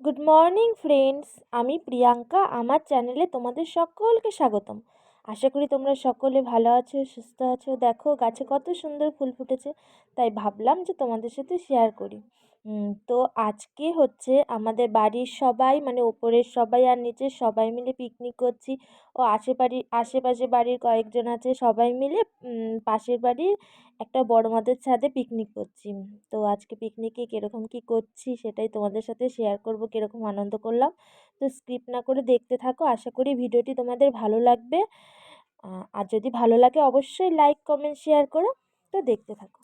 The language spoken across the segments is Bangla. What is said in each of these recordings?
গুড মর্নিং ফ্রেন্ডস আমি প্রিয়াঙ্কা, আমার চ্যানেলে তোমাদের সকলকে স্বাগতম। আশা করি তোমরা সকলে ভালো আছো, সুস্থ আছো। দেখো, গাছে কত সুন্দর ফুল ফুটেছে, তাই ভাবলাম যে তোমাদের সাথে শেয়ার করি। তো আজকে হচ্ছে আমাদের বাড়ির সবাই মানে ওপরের সবাই আর নিচের সবাই মিলে পিকনিক করছি। ও আশেপাড়ি আশেপাশে বাড়ির কয়েকজন আছে, সবাই মিলে পাশের বাড়ির একটা বড় মাদের ছাদে পিকনিক করছি। তো আজকে পিকনিকে কীরকম কী করছি সেটাই তোমাদের সাথে শেয়ার করব, কীরকম আনন্দ করলাম। তো স্ক্রিপ্ট না করে দেখতে থাকো, আশা করি ভিডিওটি তোমাদের ভালো লাগবে। আর যদি ভালো লাগে অবশ্যই লাইক কমেন্ট শেয়ার করো। তো দেখতে থাকো।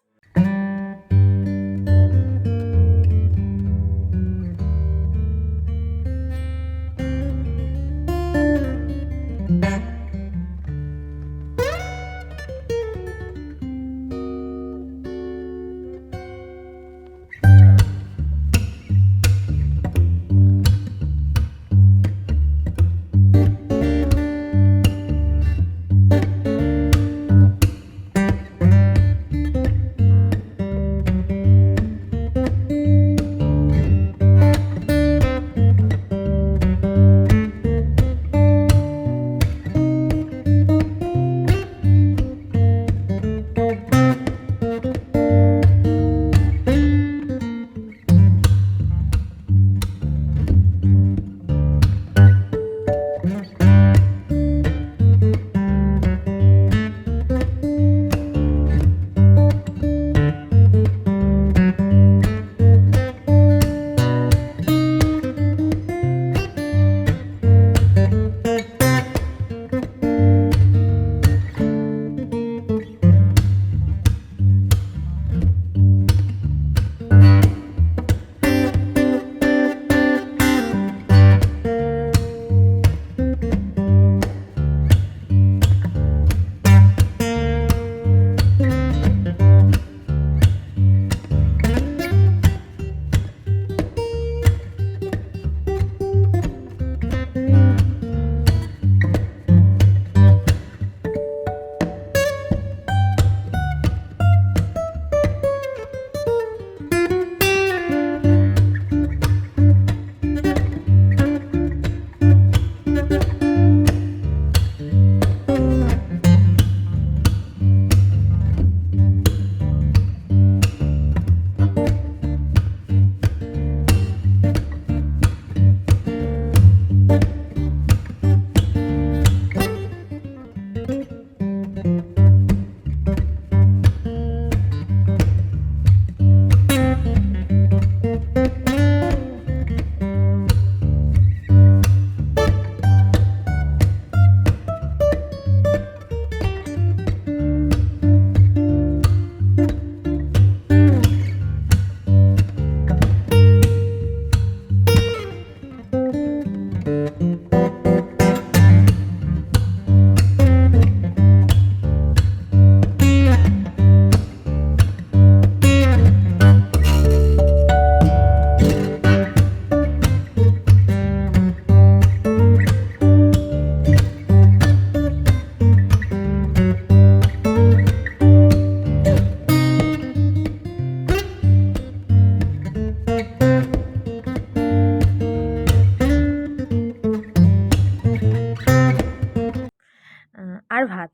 আর ভাত।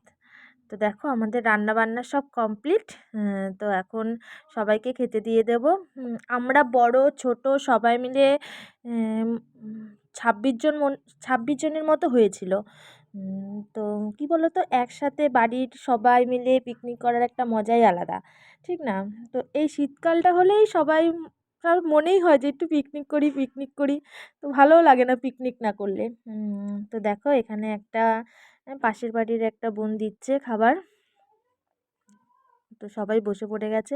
তো দেখো আমাদের রান্না বান্না সব কমপ্লিট তো এখন সবাইকে খেতে দিয়ে দেব। আমরা বড়, ছোট সবাই মিলে ছাব্বিশ জন ছাব্বিশ জনের মতো হয়েছিল। তো কী তো একসাথে বাড়ির সবাই মিলে পিকনিক করার একটা মজাই আলাদা, ঠিক না? তো এই শীতকালটা হলেই সবাই সবার মনেই হয় যে একটু পিকনিক করি পিকনিক করি। তো ভালোও লাগে না পিকনিক না করলে। তো দেখো এখানে একটা পাশের বাড়ির একটা বোন দিচ্ছে খাবার। তো সবাই বসে পড়ে গেছে।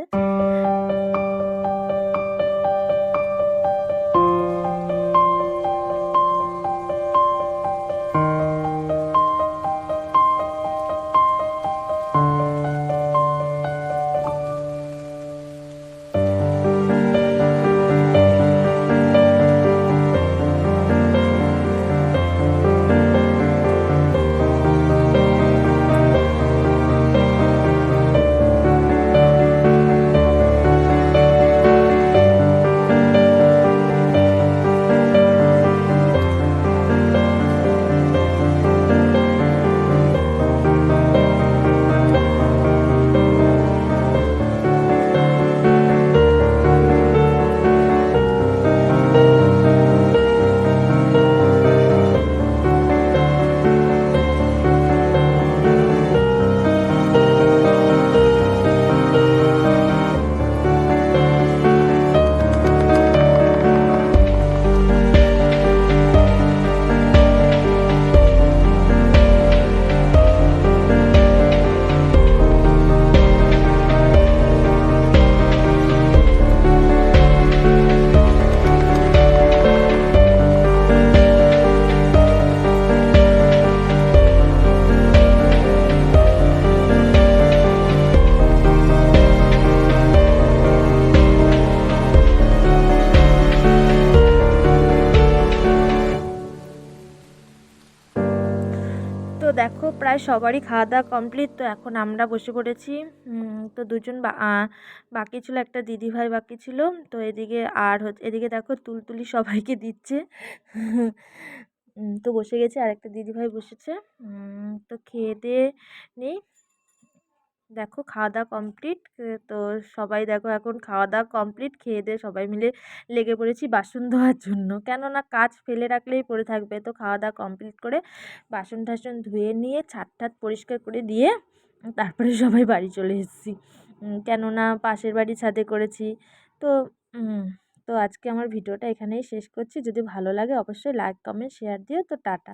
প্রায় সবারই খাওয়া দাওয়া কমপ্লিট তো এখন আমরা বসে পড়েছি। তো দুজন বাকি ছিল একটা দিদিভাই বাকি ছিল। তো এদিকে আর হচ্ছে এদিকে দেখো তুলতুলি সবাইকে দিচ্ছে। তো বসে গেছে আর একটা দিদিভাই বসেছে। তো খেয়ে দিয়ে নিই। দেখো খাওয়া দাওয়া কমপ্লিট তো সবাই দেখো এখন খাওয়া দাওয়া কমপ্লিট খেয়ে দিয়ে সবাই মিলে লেগে পড়েছি বাসন ধোয়ার জন্য। কেননা কাজ ফেলে রাখলেই পড়ে থাকবে, তো খাওয়া দাওয়া কমপ্লিট করে বাসন টাসন ধুয়ে নিয়ে ছাদ টাদ পরিষ্কার করে দিয়ে তারপরে সবাই বাড়ি চলে এসেছি। কেননা পাশের বাড়ি ছাদে করেছি। তো তো আজকে আমার ভিডিওটা এখানেই শেষ করছি। যদি ভালো লাগে অবশ্যই লাইক কমেন্ট শেয়ার দিও। তো টাটা।